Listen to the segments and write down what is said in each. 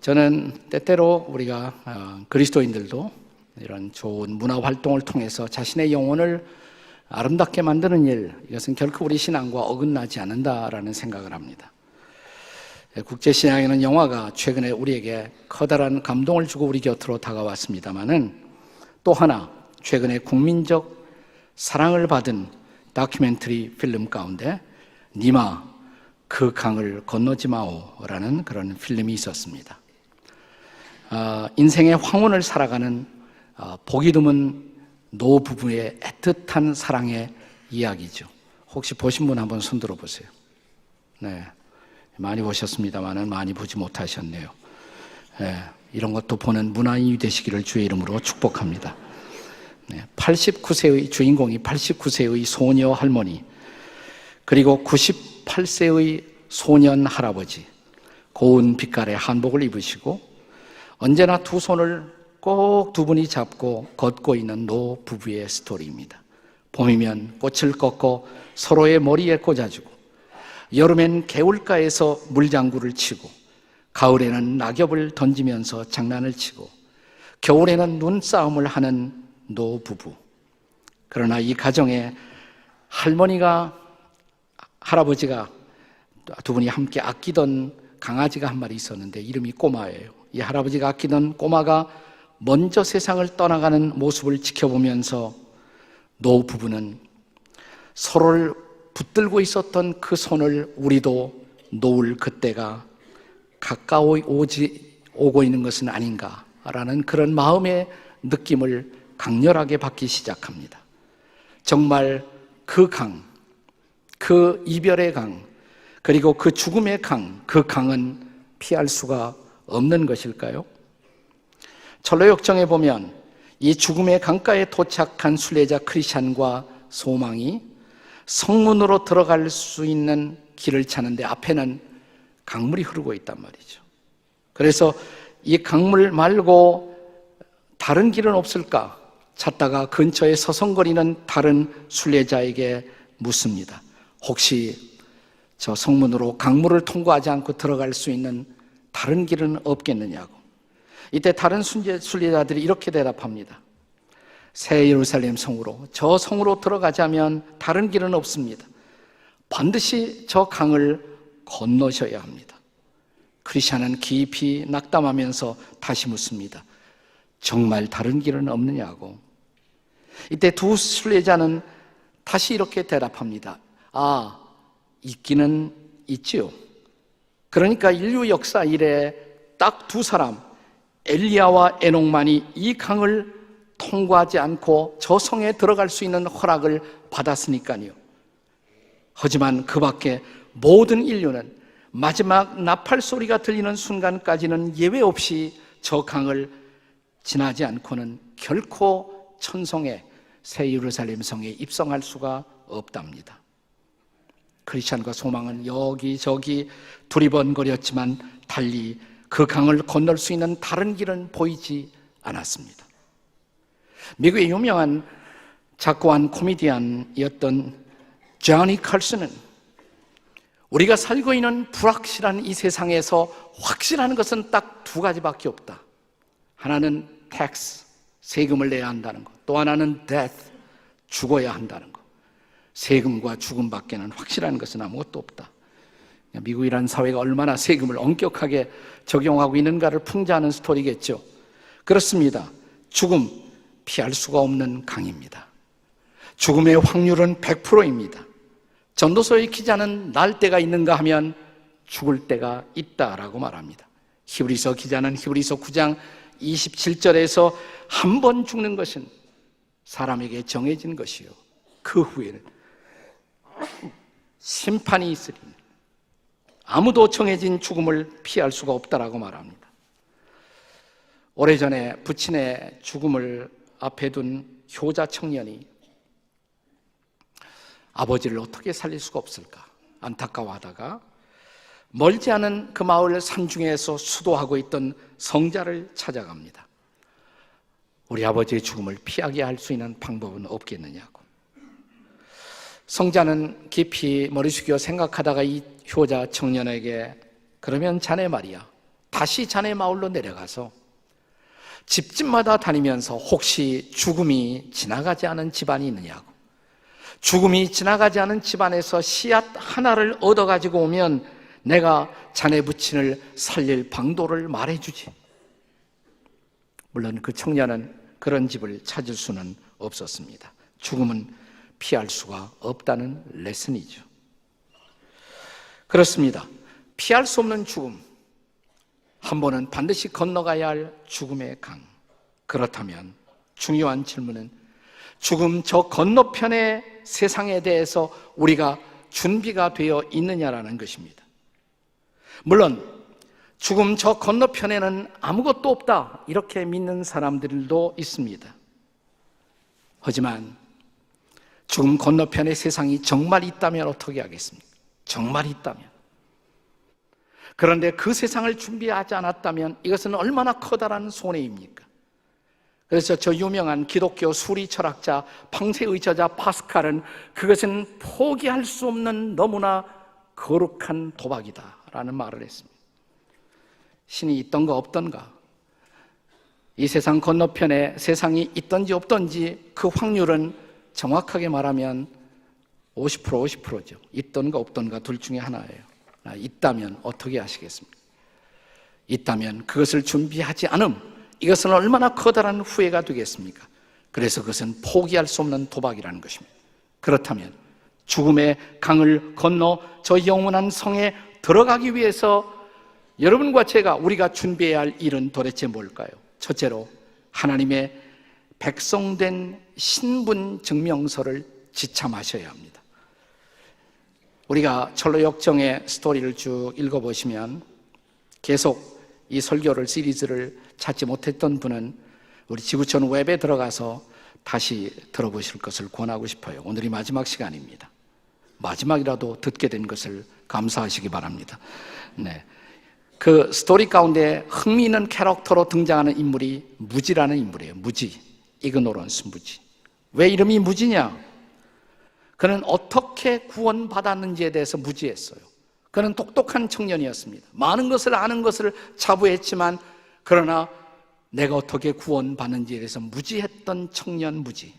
저는 때때로 우리가 어, 그리스도인들도 이런 좋은 문화 활동을 통해서 자신의 영혼을 아름답게 만드는 일, 이것은 결코 우리 신앙과 어긋나지 않는다라는 생각을 합니다. 예, 국제신앙에는 영화가 최근에 우리에게 커다란 감동을 주고 우리 곁으로 다가왔습니다만은 또 하나 최근에 국민적 사랑을 받은 다큐멘터리 필름 가운데 니마 그 강을 건너지 마오라는 그런 필름이 있었습니다. 어, 인생의 황혼을 살아가는 어, 보기 드문 노 부부의 애틋한 사랑의 이야기죠. 혹시 보신 분 한번 손들어 보세요. 네. 많이 보셨습니다만은 많이 보지 못하셨네요. 네. 이런 것도 보는 문화인이 되시기를 주의 이름으로 축복합니다. 네. 89세의 주인공이 89세의 소녀 할머니, 그리고 98세의 소년 할아버지, 고운 빛깔의 한복을 입으시고 언제나 두 손을 꼭 두 분이 잡고 걷고 있는 노 부부의 스토리입니다. 봄이면 꽃을 꺾고 서로의 머리에 꽂아주고 여름엔 개울가에서 물장구를 치고 가을에는 낙엽을 던지면서 장난을 치고 겨울에는 눈싸움을 하는 노 부부. 그러나 이 가정에 할머니가 할아버지가 두 분이 함께 아끼던 강아지가 한 마리 있었는데 이름이 꼬마예요. 이 할아버지가 아끼던 꼬마가 먼저 세상을 떠나가는 모습을 지켜보면서 노 부부는 서로를 붙들고 있었던 그 손을 우리도 놓을 그때가 가까워 오지 오고 있는 것은 아닌가라는 그런 마음의 느낌을 강렬하게 받기 시작합니다. 정말 그 강, 그 이별의 강, 그리고 그 죽음의 강, 그 강은 피할 수가 없는 것일까요? 철로역정에 보면 이 죽음의 강가에 도착한 순례자 크리스찬과 소망이 성문으로 들어갈 수 있는 길을 찾는데 앞에는 강물이 흐르고 있단 말이죠. 그래서 이 강물 말고 다른 길은 없을까 찾다가 근처에 서성거리는 다른 순례자에게 묻습니다. 혹시 저 성문으로 강물을 통과하지 않고 들어갈 수 있는 다른 길은 없겠느냐고. 이때 다른 순례자들이 이렇게 대답합니다. 새 예루살렘 성으로 저 성으로 들어가자면 다른 길은 없습니다. 반드시 저 강을 건너셔야 합니다. 크리스천은 깊이 낙담하면서 다시 묻습니다. 정말 다른 길은 없느냐고. 이때 두 순례자는 다시 이렇게 대답합니다. 아, 있기는 있지요. 그러니까 인류 역사 이래 딱 두 사람, 엘리야와 에녹만이 이 강을 통과하지 않고 저 성에 들어갈 수 있는 허락을 받았으니까요. 하지만 그 밖에 모든 인류는 마지막 나팔 소리가 들리는 순간까지는 예외 없이 저 강을 지나지 않고는 결코 천성에 새 예루살렘 성에 입성할 수가 없답니다. 크리스찬과 소망은 여기저기 두리번거렸지만 달리 그 강을 건널 수 있는 다른 길은 보이지 않았습니다. 미국의 유명한 작고한 코미디언이었던 조니 칼슨은 우리가 살고 있는 불확실한 이 세상에서 확실한 것은 딱 두 가지밖에 없다. 하나는 텍스, 세금을 내야 한다는 것. 또 하나는 death, 죽어야 한다는 것. 세금과 죽음 밖에는 확실한 것은 아무것도 없다. 미국이라는 사회가 얼마나 세금을 엄격하게 적용하고 있는가를 풍자하는 스토리겠죠. 그렇습니다. 죽음, 피할 수가 없는 강입니다. 죽음의 확률은 100%입니다. 전도서의 기자는 날 때가 있는가 하면 죽을 때가 있다라고 말합니다. 히브리서 기자는 히브리서 9장 27절에서 한 번 죽는 것은 사람에게 정해진 것이요. 그 후에는 심판이 있으리. 아무도 정해진 죽음을 피할 수가 없다라고 말합니다. 오래전에 부친의 죽음을 앞에 둔 효자 청년이 아버지를 어떻게 살릴 수가 없을까 안타까워하다가 멀지 않은 그 마을 산중에서 수도하고 있던 성자를 찾아갑니다. 우리 아버지의 죽음을 피하게 할 수 있는 방법은 없겠느냐고. 성자는 깊이 머리 숙여 생각하다가 이 효자 청년에게 그러면 자네 말이야. 다시 자네 마을로 내려가서 집집마다 다니면서 혹시 죽음이 지나가지 않은 집안이 있느냐고. 죽음이 지나가지 않은 집안에서 씨앗 하나를 얻어가지고 오면 내가 자네 부친을 살릴 방도를 말해주지. 물론 그 청년은 그런 집을 찾을 수는 없었습니다. 죽음은 피할 수가 없다는 레슨이죠. 그렇습니다. 피할 수 없는 죽음. 한 번은 반드시 건너가야 할 죽음의 강. 그렇다면 중요한 질문은 죽음 저 건너편의 세상에 대해서 우리가 준비가 되어 있느냐라는 것입니다. 물론 죽음 저 건너편에는 아무것도 없다. 이렇게 믿는 사람들도 있습니다. 하지만 죽음 건너편의 세상이 정말 있다면 어떻게 하겠습니까? 정말 있다면. 그런데 그 세상을 준비하지 않았다면 이것은 얼마나 커다란 손해입니까? 그래서 저 유명한 기독교 수리 철학자 팡세의 저자 파스칼은 그것은 포기할 수 없는 너무나 거룩한 도박이다라는 말을 했습니다. 신이 있던가 없던가 이 세상 건너편에 세상이 있던지 없던지 그 확률은 정확하게 말하면 50% 50%죠. 있던가 없던가 둘 중에 하나예요. 아, 있다면 어떻게 하시겠습니까? 있다면 그것을 준비하지 않음 이것은 얼마나 커다란 후회가 되겠습니까? 그래서 그것은 포기할 수 없는 도박이라는 것입니다. 그렇다면 죽음의 강을 건너 저 영원한 성에 들어가기 위해서 여러분과 제가 우리가 준비해야 할 일은 도대체 뭘까요? 첫째로 하나님의 백성된 신분 증명서를 지참하셔야 합니다. 우리가 철로 역정의 스토리를 쭉 읽어보시면 계속 이 설교를 시리즈를 찾지 못했던 분은 우리 지구촌 웹에 들어가서 다시 들어보실 것을 권하고 싶어요. 오늘이 마지막 시간입니다. 마지막이라도 듣게 된 것을 감사하시기 바랍니다. 네. 그 스토리 가운데 흥미있는 캐릭터로 등장하는 인물이 무지라는 인물이에요. 무지. 이그노런스 무지. 왜 이름이 무지냐? 그는 어떻게 구원받았는지에 대해서 무지했어요. 그는 똑똑한 청년이었습니다. 많은 것을 아는 것을 자부했지만 그러나 내가 어떻게 구원받는지에 대해서 무지했던 청년 무지.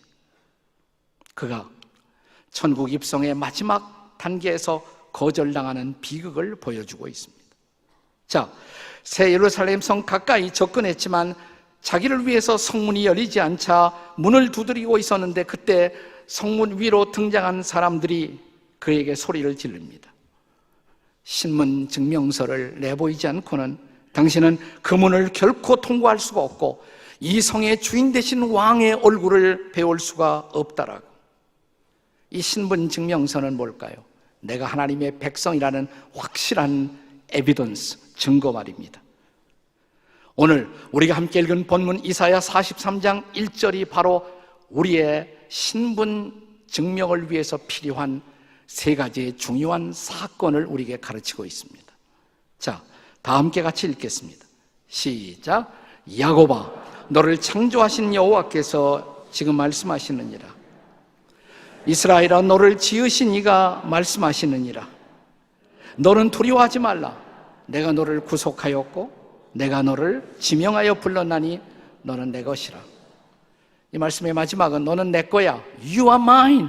그가 천국 입성의 마지막 단계에서 거절당하는 비극을 보여주고 있습니다. 자, 새 예루살렘 성 가까이 접근했지만 자기를 위해서 성문이 열리지 않자 문을 두드리고 있었는데 그때 성문 위로 등장한 사람들이 그에게 소리를 지릅니다. 신문 증명서를 내보이지 않고는 당신은 그 문을 결코 통과할 수가 없고 이 성의 주인 되신 왕의 얼굴을 배울 수가 없다라고. 이 신분 증명서는 뭘까요? 내가 하나님의 백성이라는 확실한 에비던스, 증거 말입니다. 오늘 우리가 함께 읽은 본문 이사야 43장 1절이 바로 우리의 신분 증명을 위해서 필요한 세 가지의 중요한 사건을 우리에게 가르치고 있습니다. 자, 다 함께 같이 읽겠습니다. 시작. 야고바, 너를 창조하신 여호와께서 지금 말씀하시느니라. 이스라엘아, 너를 지으신 이가 말씀하시느니라. 너는 두려워하지 말라. 내가 너를 구속하였고, 내가 너를 지명하여 불렀나니 너는 내 것이라. 이 말씀의 마지막은 너는 내 거야. You are mine.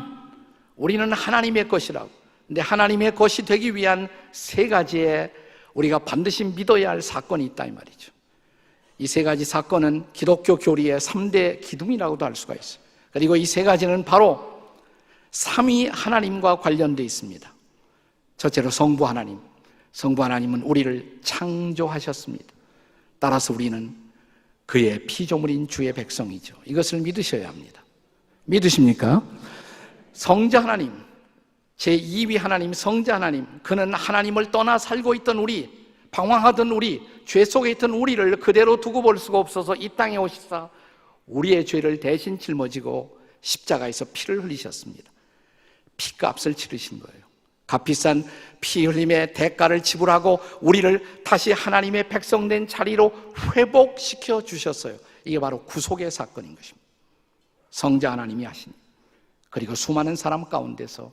우리는 하나님의 것이라고. 근데 하나님의 것이 되기 위한 세 가지의 우리가 반드시 믿어야 할 사건이 있다 이 말이죠. 이 세 가지 사건은 기독교 교리의 3대 기둥이라고도 할 수가 있어요. 그리고 이 세 가지는 바로 삼위 하나님과 관련되어 있습니다. 첫째로 성부 하나님. 성부 하나님은 우리를 창조하셨습니다. 따라서 우리는 그의 피조물인 주의 백성이죠. 이것을 믿으셔야 합니다. 믿으십니까? 성자 하나님, 제2위 하나님, 성자 하나님, 그는 하나님을 떠나 살고 있던 우리, 방황하던 우리, 죄 속에 있던 우리를 그대로 두고 볼 수가 없어서 이 땅에 오시사 우리의 죄를 대신 짊어지고 십자가에서 피를 흘리셨습니다. 피값을 치르신 거예요. 값비싼 피 흘림의 대가를 지불하고 우리를 다시 하나님의 백성된 자리로 회복시켜 주셨어요. 이게 바로 구속의 사건인 것입니다. 성자 하나님이 하신. 그리고 수많은 사람 가운데서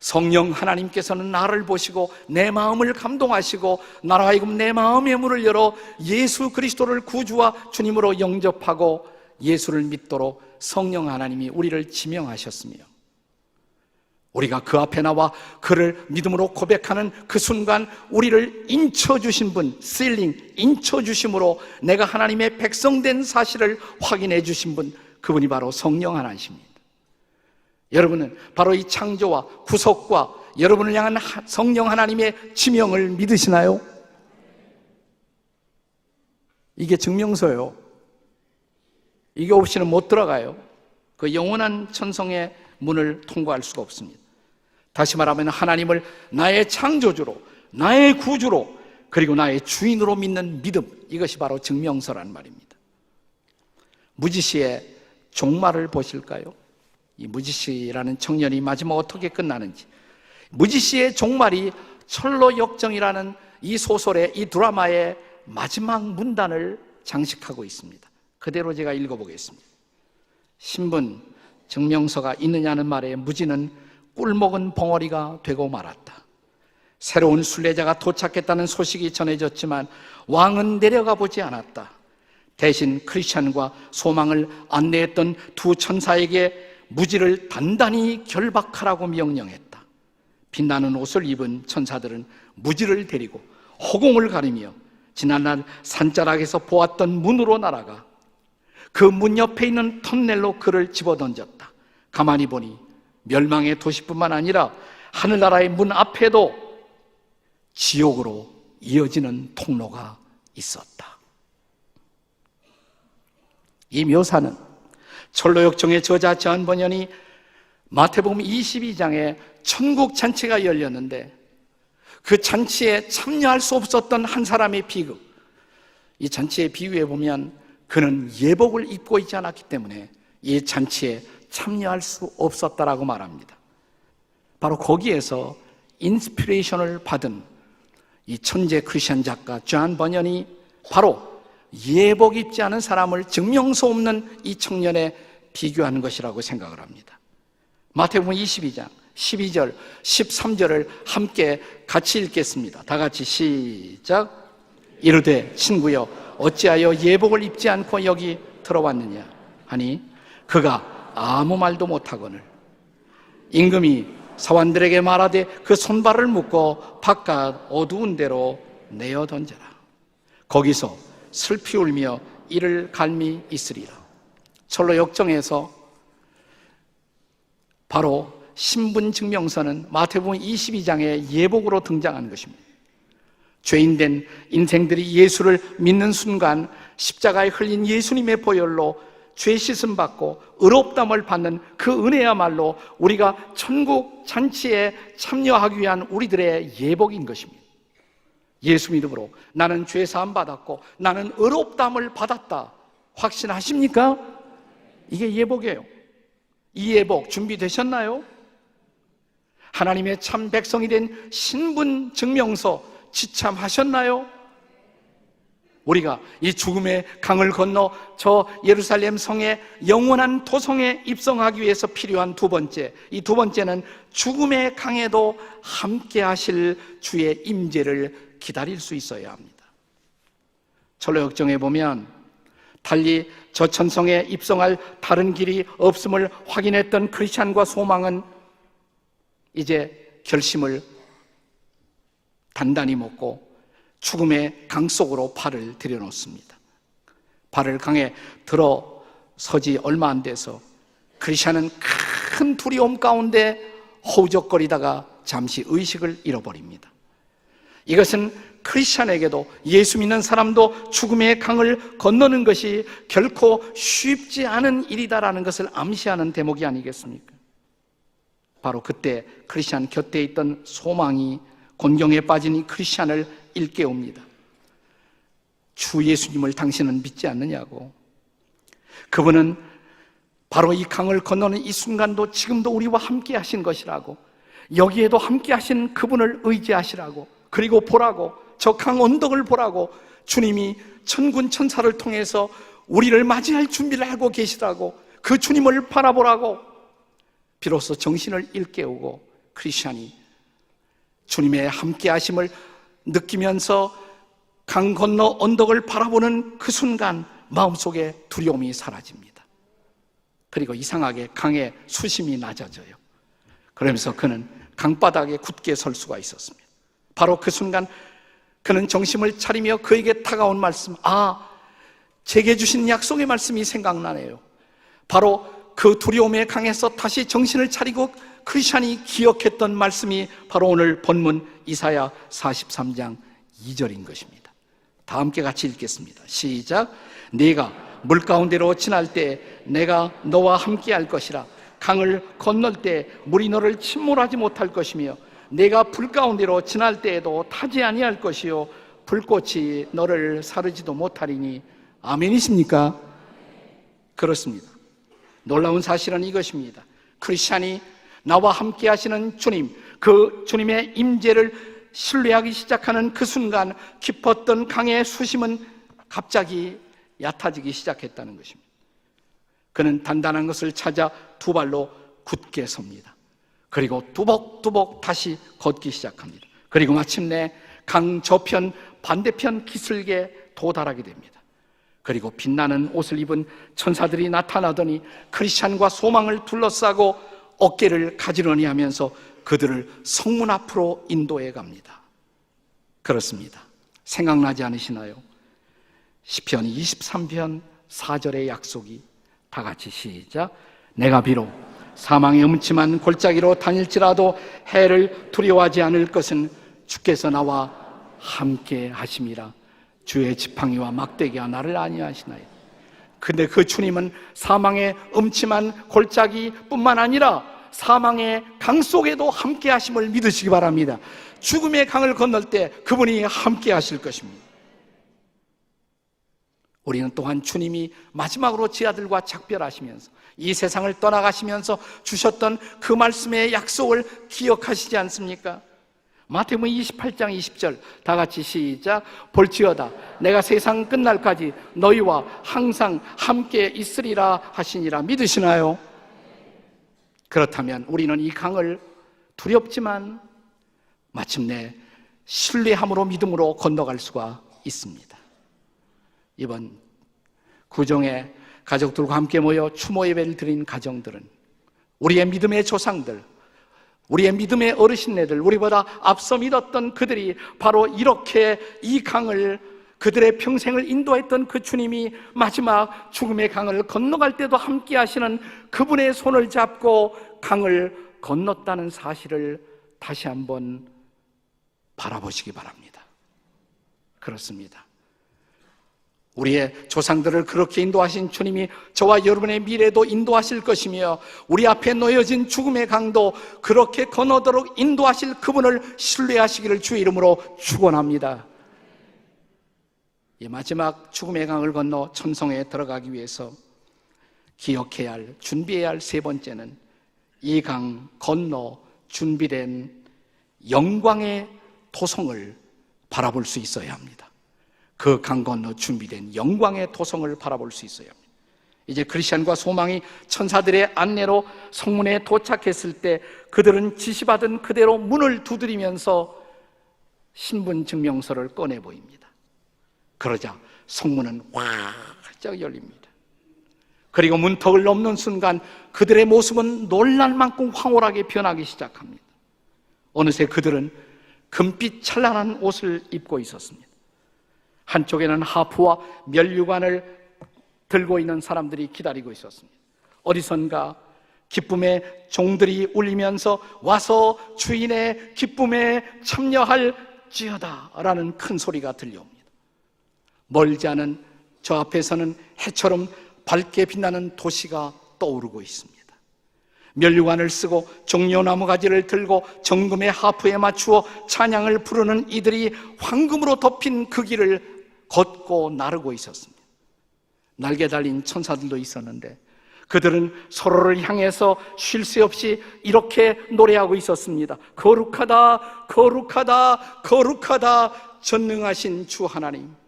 성령 하나님께서는 나를 보시고 내 마음을 감동하시고 나로 하여금 내 마음의 문을 열어 예수 그리스도를 구주와 주님으로 영접하고 예수를 믿도록 성령 하나님이 우리를 지명하셨으며 우리가 그 앞에 나와 그를 믿음으로 고백하는 그 순간 우리를 인쳐주신 분, 실링, 인쳐주심으로 내가 하나님의 백성된 사실을 확인해 주신 분, 그분이 바로 성령 하나님입니다. 여러분은 바로 이 창조와 구속과 여러분을 향한 하- 성령 하나님의 지명을 믿으시나요? 이게 증명서예요. 이게 없이는 못 들어가요. 그 영원한 천성의 문을 통과할 수가 없습니다. 다시 말하면 하나님을 나의 창조주로, 나의 구주로, 그리고 나의 주인으로 믿는 믿음, 이것이 바로 증명서란 말입니다. 무지시의 종말을 보실까요? 이 무지시라는 청년이 마지막 어떻게 끝나는지. 무지시의 종말이 철로 역정이라는 이 소설의 이 드라마의 마지막 문단을 장식하고 있습니다. 그대로 제가 읽어보겠습니다. 신분, 증명서가 있느냐는 말에 무지는 꿀먹은 벙어리가 되고 말았다. 새로운 순례자가 도착했다는 소식이 전해졌지만 왕은 내려가 보지 않았다. 대신 크리스찬과 소망을 안내했던 두 천사에게 무지를 단단히 결박하라고 명령했다. 빛나는 옷을 입은 천사들은 무지를 데리고 허공을 가리며 지난날 산자락에서 보았던 문으로 날아가 그 문 옆에 있는 터넬로 그를 집어던졌다. 가만히 보니 멸망의 도시뿐만 아니라 하늘나라의 문 앞에도 지옥으로 이어지는 통로가 있었다. 이 묘사는 철로역정의 저자 전번연이 마태복음 22장에 천국 잔치가 열렸는데 그 잔치에 참여할 수 없었던 한 사람의 비극. 이 잔치의 비유에 보면 그는 예복을 입고 있지 않았기 때문에 이 잔치에 참여할 수 없었다라고 말합니다. 바로 거기에서 인스피레이션을 받은 이 천재 크리스천 작가 존 버년이 바로 예복 입지 않은 사람을 증명서 없는 이 청년에 비교하는 것이라고 생각을 합니다. 마태복음 22장 12절, 13절을 함께 같이 읽겠습니다. 다 같이 시작. 이르되 친구여 어찌하여 예복을 입지 않고 여기 들어왔느냐 하니 그가 아무 말도 못하거늘. 임금이 사원들에게 말하되 그 손발을 묶어 바깥 어두운 데로 내어 던져라. 거기서 슬피 울며 이를 갈미 있으리라. 철로 역정에서 바로 신분 증명서는 마태복음 22장의 예복으로 등장하는 것입니다. 죄인된 인생들이 예수를 믿는 순간 십자가에 흘린 예수님의 보혈로 죄 씻음 받고 의롭담을 받는 그 은혜야말로 우리가 천국 잔치에 참여하기 위한 우리들의 예복인 것입니다. 예수 믿음으로 나는 죄 사함 받았고 나는 의롭담을 받았다. 확신하십니까? 이게 예복이에요. 이 예복 준비되셨나요? 하나님의 참 백성이 된 신분 증명서 지참하셨나요? 우리가 이 죽음의 강을 건너 저 예루살렘 성의 영원한 도성에 입성하기 위해서 필요한 두 번째, 이 두 번째는 죽음의 강에도 함께 하실 주의 임재를 기다릴 수 있어야 합니다. 철로역정에 보면 달리 저 천성에 입성할 다른 길이 없음을 확인했던 크리스찬과 소망은 이제 결심을 단단히 먹고 죽음의 강 속으로 발을 들여놓습니다. 발을 강에 들어서지 얼마 안 돼서 크리스찬은 큰 두려움 가운데 허우적거리다가 잠시 의식을 잃어버립니다. 이것은 크리스찬에게도 예수 믿는 사람도 죽음의 강을 건너는 것이 결코 쉽지 않은 일이다라는 것을 암시하는 대목이 아니겠습니까? 바로 그때 크리스찬 곁에 있던 소망이 곤경에 빠진 이 크리스찬을 일깨웁니다. 주 예수님을 당신은 믿지 않느냐고. 그분은 바로 이 강을 건너는 이 순간도 지금도 우리와 함께 하신 것이라고. 여기에도 함께 하신 그분을 의지하시라고. 그리고 보라고. 저 강 언덕을 보라고. 주님이 천군 천사를 통해서 우리를 맞이할 준비를 하고 계시라고. 그 주님을 바라보라고. 비로소 정신을 일깨우고 크리스천이 주님의 함께 하심을 느끼면서 강 건너 언덕을 바라보는 그 순간 마음속에 두려움이 사라집니다. 그리고 이상하게 강의 수심이 낮아져요. 그러면서 그는 강바닥에 굳게 설 수가 있었습니다. 바로 그 순간 그는 정심을 차리며 그에게 다가온 말씀, 아, 제게 주신 약속의 말씀이 생각나네요. 바로 그 두려움의 강에서 다시 정신을 차리고 크리스찬이 기억했던 말씀이 바로 오늘 본문 이사야 43장 2절인 것입니다. 다 함께 같이 읽겠습니다. 시작. 네가 물 가운데로 지날 때 내가 너와 함께 할 것이라. 강을 건널 때 물이 너를 침몰하지 못할 것이며 내가 불 가운데로 지날 때에도 타지 아니할 것이요 불꽃이 너를 사르지도 못하리니 아멘이십니까? 그렇습니다. 놀라운 사실은 이것입니다. 크리스찬이 나와 함께 하시는 주님, 그 주님의 임재를 신뢰하기 시작하는 그 순간 깊었던 강의 수심은 갑자기 얕아지기 시작했다는 것입니다. 그는 단단한 것을 찾아 두 발로 굳게 섭니다. 그리고 뚜벅뚜벅 다시 걷기 시작합니다. 그리고 마침내 강 저편 반대편 기슭에 도달하게 됩니다. 그리고 빛나는 옷을 입은 천사들이 나타나더니 크리스찬과 소망을 둘러싸고 어깨를 가지런히 하면서 그들을 성문 앞으로 인도해 갑니다. 그렇습니다. 생각나지 않으시나요? 시편 23편 4절의 약속이 다 같이 시작. 내가 비록 사망의 음침한 골짜기로 다닐지라도 해를 두려워하지 않을 것은 주께서 나와 함께 하심이라. 주의 지팡이와 막대기가 나를 아니하시나요? 근데 그 주님은 사망의 음침한 골짜기뿐만 아니라 사망의 강 속에도 함께 하심을 믿으시기 바랍니다. 죽음의 강을 건널 때 그분이 함께 하실 것입니다. 우리는 또한 주님이 마지막으로 제 아들과 작별하시면서 이 세상을 떠나가시면서 주셨던 그 말씀의 약속을 기억하시지 않습니까? 마태복음 28장 20절 다 같이 시작 볼지어다 내가 세상 끝날까지 너희와 항상 함께 있으리라 하시니라 믿으시나요? 그렇다면 우리는 이 강을 두렵지만 마침내 신뢰함으로 믿음으로 건너갈 수가 있습니다. 이번 구정에 가족들과 함께 모여 추모 예배를 드린 가정들은 우리의 믿음의 조상들, 우리의 믿음의 어르신네들, 우리보다 앞서 믿었던 그들이 바로 이렇게 이 강을 그들의 평생을 인도했던 그 주님이 마지막 죽음의 강을 건너갈 때도 함께 하시는 그분의 손을 잡고 강을 건넜다는 사실을 다시 한번 바라보시기 바랍니다. 그렇습니다. 우리의 조상들을 그렇게 인도하신 주님이 저와 여러분의 미래도 인도하실 것이며 우리 앞에 놓여진 죽음의 강도 그렇게 건너도록 인도하실 그분을 신뢰하시기를 주의 이름으로 축원합니다. 이 마지막 죽음의 강을 건너 천성에 들어가기 위해서 기억해야 할 준비해야 할 세 번째는 이 강 건너 준비된 영광의 토성을 바라볼 수 있어야 합니다. 그 강 건너 준비된 영광의 토성을 바라볼 수 있어야 합니다. 이제 크리스천과 소망이 천사들의 안내로 성문에 도착했을 때 그들은 지시받은 그대로 문을 두드리면서 신분 증명서를 꺼내 보입니다. 그러자 성문은 활짝 열립니다. 그리고 문턱을 넘는 순간 그들의 모습은 놀랄 만큼 황홀하게 변하기 시작합니다. 어느새 그들은 금빛 찬란한 옷을 입고 있었습니다. 한쪽에는 하프와 멸류관을 들고 있는 사람들이 기다리고 있었습니다. 어디선가 기쁨의 종들이 울리면서 와서 주인의 기쁨에 참여할 지어다라는 큰 소리가 들려옵니다. 멀지 않은 저 앞에서는 해처럼 밝게 빛나는 도시가 떠오르고 있습니다. 멸류관을 쓰고 종려나무 가지를 들고 정금의 하프에 맞추어 찬양을 부르는 이들이 황금으로 덮인 그 길을 걷고 나르고 있었습니다. 날개 달린 천사들도 있었는데 그들은 서로를 향해서 쉴 새 없이 이렇게 노래하고 있었습니다. 거룩하다, 거룩하다, 거룩하다, 전능하신 주 하나님.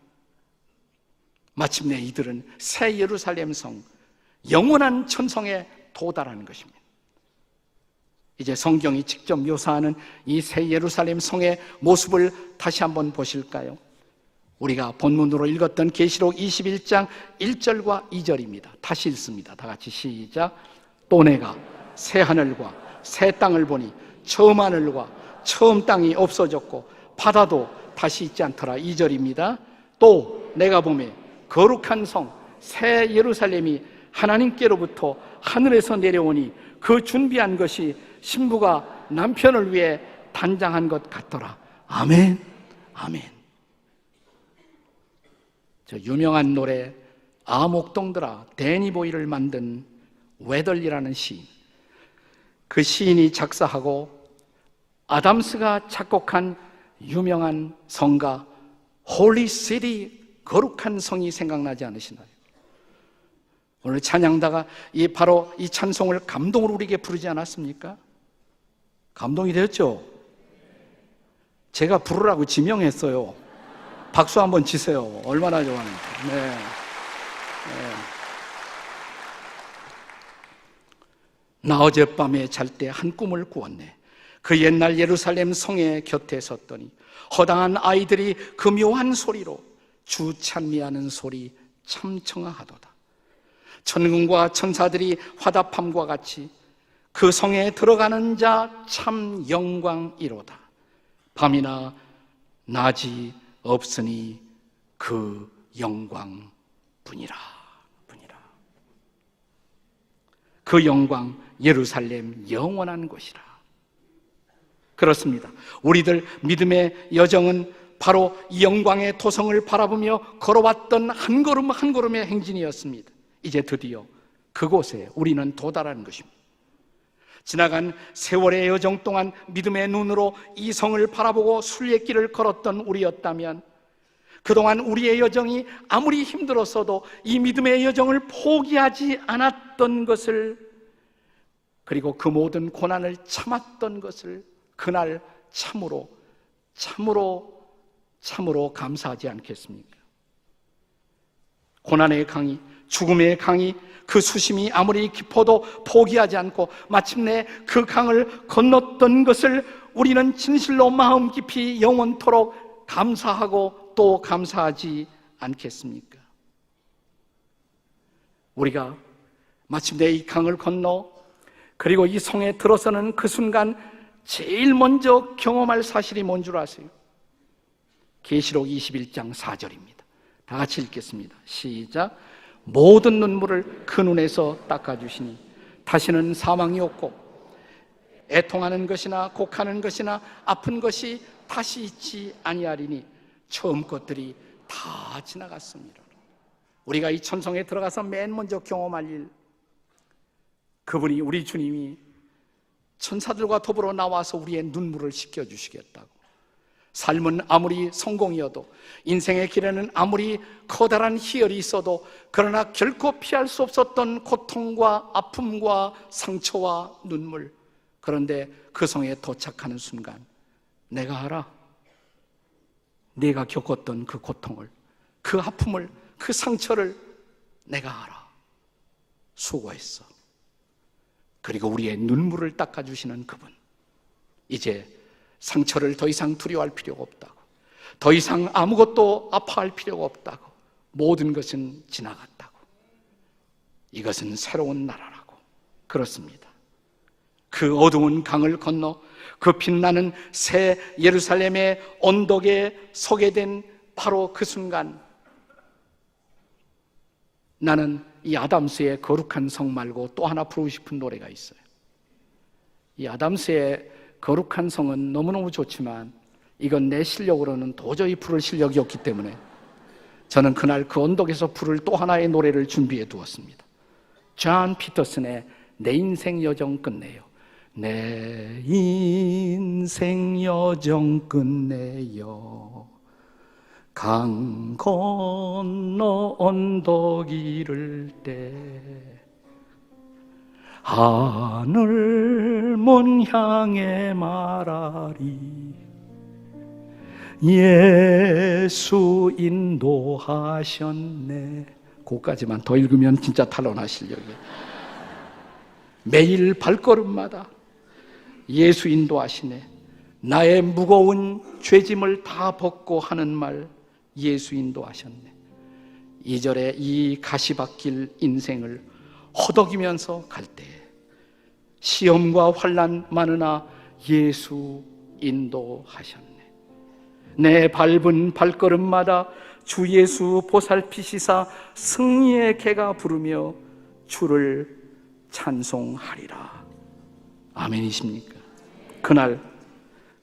마침내 이들은 새 예루살렘 성, 영원한 천성에 도달하는 것입니다. 이제 성경이 직접 묘사하는 이 새 예루살렘 성의 모습을 다시 한번 보실까요? 우리가 본문으로 읽었던 계시록 21장 1절과 2절입니다. 다시 읽습니다. 다 같이 시작. 또 내가 새 하늘과 새 땅을 보니 처음 하늘과 처음 땅이 없어졌고 바다도 다시 있지 않더라. 2절입니다. 또 내가 보매 거룩한 성 새 예루살렘이 하나님께로부터 하늘에서 내려오니 그 준비한 것이 신부가 남편을 위해 단장한 것 같더라. 아멘. 아멘. 저 유명한 노래 아목동들아 데니보이를 만든 웨덜리라는 시인 그 시인이 작사하고 아담스가 작곡한 유명한 성가 홀리 시리 거룩한 성이 생각나지 않으시나요? 오늘 찬양다가 이 바로 이 찬송을 감동으로 우리에게 부르지 않았습니까? 감동이 되었죠? 제가 부르라고 지명했어요. 박수 한번 치세요. 얼마나 좋아하는지. 네. 네. 나 어젯밤에 잘 때 한 꿈을 꾸었네. 그 옛날 예루살렘 성의 곁에 섰더니 허당한 아이들이 그 묘한 소리로 주 찬미하는 소리 참 청아하도다. 천군과 천사들이 화답함과 같이 그 성에 들어가는 자 참 영광이로다. 밤이나 낮이 없으니 그 영광 뿐이라 뿐이라. 그 영광 예루살렘 영원한 곳이라. 그렇습니다. 우리들 믿음의 여정은 바로 이 영광의 토성을 바라보며 걸어왔던 한 걸음 한 걸음의 행진이었습니다. 이제 드디어 그곳에 우리는 도달하는 것입니다. 지나간 세월의 여정 동안 믿음의 눈으로 이 성을 바라보고 순례길을 걸었던 우리였다면 그동안 우리의 여정이 아무리 힘들었어도 이 믿음의 여정을 포기하지 않았던 것을 그리고 그 모든 고난을 참았던 것을 그날 참으로 참으로 참으로 감사하지 않겠습니까? 고난의 강이 죽음의 강이 그 수심이 아무리 깊어도 포기하지 않고 마침내 그 강을 건넜던 것을 우리는 진실로 마음 깊이 영원토록 감사하고 또 감사하지 않겠습니까? 우리가 마침내 이 강을 건너 그리고 이 성에 들어서는 그 순간 제일 먼저 경험할 사실이 뭔 줄 아세요? 계시록 21장 4절입니다. 다 같이 읽겠습니다. 시작. 모든 눈물을 그 눈에서 닦아 주시니 다시는 사망이 없고 애통하는 것이나 곡하는 것이나 아픈 것이 다시 있지 아니하리니 처음 것들이 다 지나갔습니다. 우리가 이 천성에 들어가서 맨 먼저 경험할 일 그분이 우리 주님이 천사들과 더불어 나와서 우리의 눈물을 씻겨 주시겠다고 삶은 아무리 성공이어도 인생의 길에는 아무리 커다란 희열이 있어도 그러나 결코 피할 수 없었던 고통과 아픔과 상처와 눈물 그런데 그 성에 도착하는 순간 내가 알아. 내가 겪었던 그 고통을 그 아픔을 그 상처를 내가 알아. 수고했어. 그리고 우리의 눈물을 닦아주시는 그분. 이제 상처를 더 이상 두려워할 필요가 없다고. 더 이상 아무것도 아파할 필요가 없다고. 모든 것은 지나갔다고. 이것은 새로운 나라라고. 그렇습니다. 그 어두운 강을 건너 그 빛나는 새 예루살렘의 언덕에 서게 된 바로 그 순간 나는 이 아담스의 거룩한 성 말고 또 하나 부르고 싶은 노래가 있어요. 이 아담스의 거룩한 성은 너무너무 좋지만 이건 내 실력으로는 도저히 부를 실력이 없기 때문에 저는 그날 그 언덕에서 부를 또 하나의 노래를 준비해 두었습니다. 존 피터슨의 내 인생 여정 끝내요. 내 인생 여정 끝내요. 강 건너 언덕 이를 때 하늘 문 향해 말하리 예수 인도하셨네 그까지만 더 읽으면 진짜 탈론하시려고 매일 발걸음마다 예수 인도하시네. 나의 무거운 죄짐을 다 벗고 하는 말 예수 인도하셨네. 이절에 이 가시밭길 인생을 허덕이면서 갈 때 시험과 환란 많으나 예수 인도하셨네. 내 밟은 발걸음마다 주 예수 보살피시사 승리의 개가 부르며 주를 찬송하리라. 아멘이십니까? 그날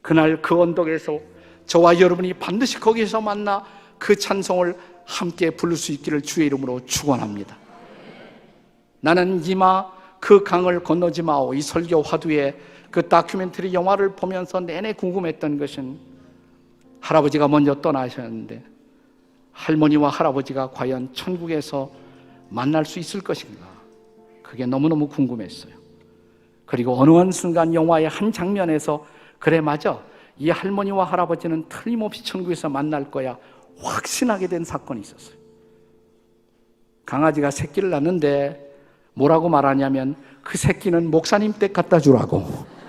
그날 그 언덕에서 저와 여러분이 반드시 거기에서 만나 그 찬송을 함께 부를 수 있기를 주의 이름으로 축원합니다. 나는 이마 그 강을 건너지 마오 이 설교 화두에 그 다큐멘터리 영화를 보면서 내내 궁금했던 것은 할아버지가 먼저 떠나셨는데 할머니와 할아버지가 과연 천국에서 만날 수 있을 것인가 그게 너무너무 궁금했어요. 그리고 어느 한 순간 영화의 한 장면에서 그래 맞아 이 할머니와 할아버지는 틀림없이 천국에서 만날 거야 확신하게 된 사건이 있었어요. 강아지가 새끼를 낳는데 뭐라고 말하냐면 그 새끼는 목사님 댁 갖다 주라고.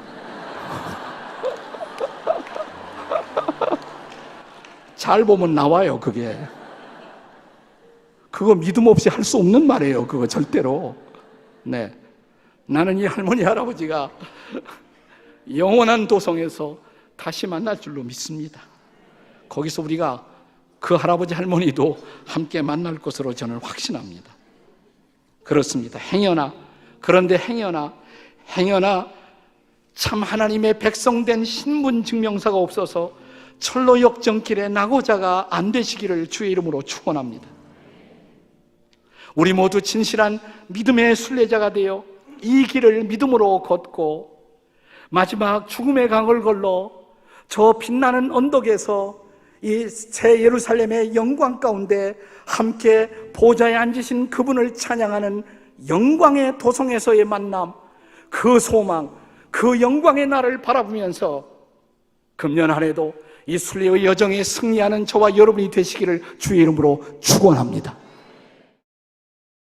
잘 보면 나와요, 그게. 그거 믿음 없이 할 수 없는 말이에요, 그거 절대로. 네. 나는 이 할머니, 할아버지가 영원한 도성에서 다시 만날 줄로 믿습니다. 거기서 우리가 그 할아버지 할머니도 함께 만날 것으로 저는 확신합니다. 그렇습니다. 행여나 그런데 행여나 행여나 참 하나님의 백성된 신분 증명서가 없어서 철로 역정길에 나고자가 안 되시기를 주의 이름으로 축원합니다. 우리 모두 진실한 믿음의 순례자가 되어 이 길을 믿음으로 걷고 마지막 죽음의 강을 걸러 저 빛나는 언덕에서 이 새 예루살렘의 영광 가운데 함께 보좌에 앉으신 그분을 찬양하는 영광의 도성에서의 만남, 그 소망, 그 영광의 날을 바라보면서 금년 한 해도 이 순례의 여정에 승리하는 저와 여러분이 되시기를 주의 이름으로 축원합니다.